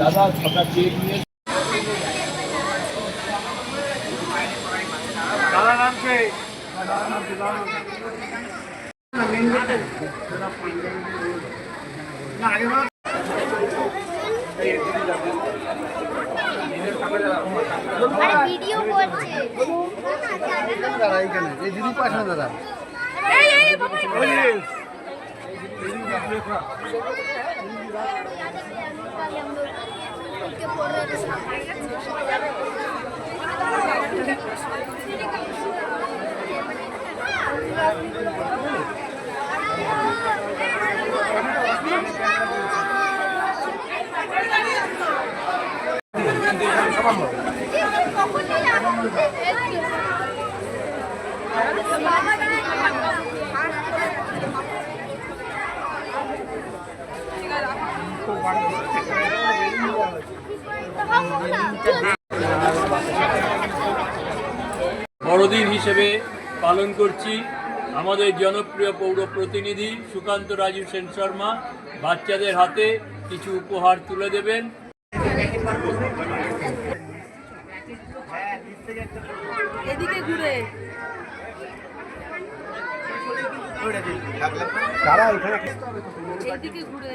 দাদা ছটা কেক নিয়ে আরে ভিডিও করছে। দাদা এইখানে এই দিদি দাদা এই এই বড়দিন হিসেবে পালন করছি আমাদের জনপ্রিয় পৌর প্রতিনিধি সুকান্ত রাজীব সেন শর্মা। বাচ্চাদের হাতে কিছু উপহার তুলে দেবেন। এদিকে ঘুরে। এখানে? এদিকে ঘুরে।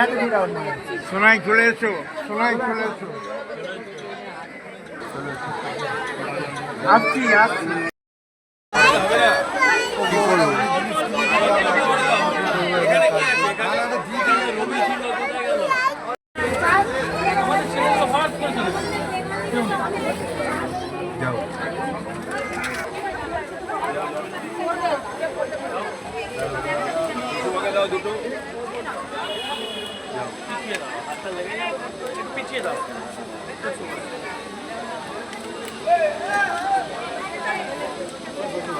হাতে দিয়ে দাও মায়ের সোনাই চলে এসো সোনাই চলে এসো। আসছি আসছি। যাও দুটো পিছিয়ে দাও হাতটা লেগে যাও পিছিয়ে দাও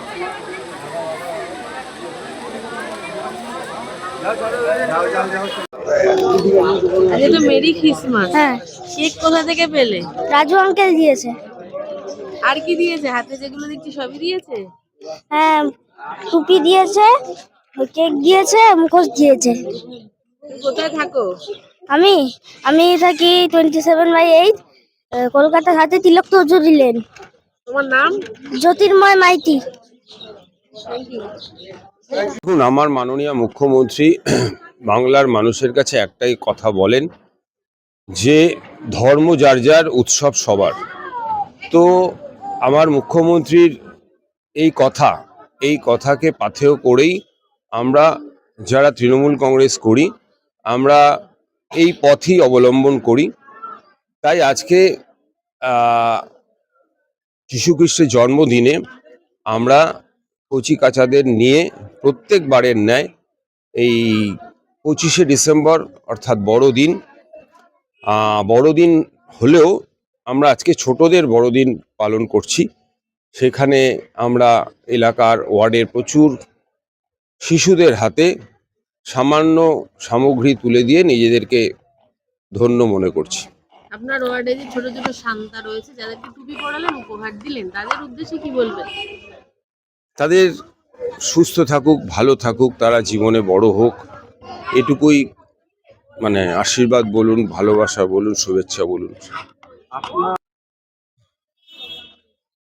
Thank you. আজকে তো মেরি খ্রিসমাস হ্যাঁ। কেক কোথা থেকে পেলে? রাজু আঙ্কেল দিয়েছে। আর কি দিয়েছে? হাতে যেগুলো দেখছি সবই দিয়েছে? হ্যাঁ টুপি দিয়েছে কেক দিয়েছে মুখোশ দিয়েছে। কোথায় থাকো? আমি আমি থাকি টোয়েন্টি সেভেন বাই এইট কলকাতার হাতে তিলক চৌধুরী লেন তোমার নাম? জ্যোতির্ময় মাইতি। দেখুন, আমার মাননীয় মুখ্যমন্ত্রী বাংলার মানুষের কাছে একটাই কথা বলেন যে, ধর্ম যার যার, উৎসব সবার। তো আমার মুখ্যমন্ত্রীর এই কথা, এই কথাকে পাথেয় করেই আমরা যারা তৃণমূল কংগ্রেস করি, আমরা এই পথই অবলম্বন করি। তাই আজকে যীশুখ্রিস্টের জন্মদিনে আমরা কচি কাচাদের নিয়ে প্রত্যেকবারের ন্যায় এই পঁচিশে ডিসেম্বর, অর্থাৎ বড়দিন বড়দিন হলেও আমরা আজকে ছোটদের বড়দিন পালন করছি। সেখানে আমরা এলাকার ওয়ার্ডের প্রচুর শিশুদের হাতে সামান্য সামগ্রী তুলে দিয়ে নিজেদেরকে ধন্য মনে করছি। আপনার ওয়ার্ডে যে ছোট ছোট শান্তা রয়েছে, যাদেরকে টুপি পরালেন, উপহার দিলেন, তাদের উদ্দেশ্যে কি বলবেন? তাদের সুস্থ থাকুক, ভালো থাকুক, তারা জীবনে বড় হোক, এটুকুই মানে আশীর্বাদ বলুন, ভালোবাসা বলুন, শুভেচ্ছা বলুন।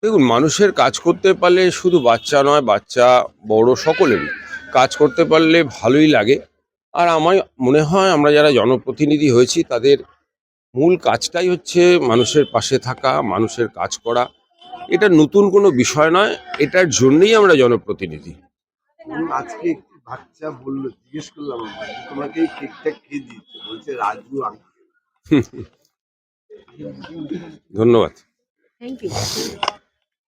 দেখুন, মানুষের কাজ করতে পারলে শুধু বাচ্চা নয়, বাচ্চা বড় সকলেরই কাজ করতে পারলে ভালোই লাগে। আর আমার মনে হয় আমরা যারা জনপ্রতিনিধি হয়েছি, তাদের মূল কাজটাই হচ্ছে মানুষের পাশে থাকা, মানুষের কাজ করা। এটা নতুন কোনো বিষয় নয় এটার জন্যই আমরা জনপ্রতিনিধি। আজকে একটি বাচ্চা বলল জিজ্ঞেস করলাম তোমাকে কেকটা কে দিচ্ছে বলছে রাজু আঙ্কেল। ধন্যবাদ। Thank you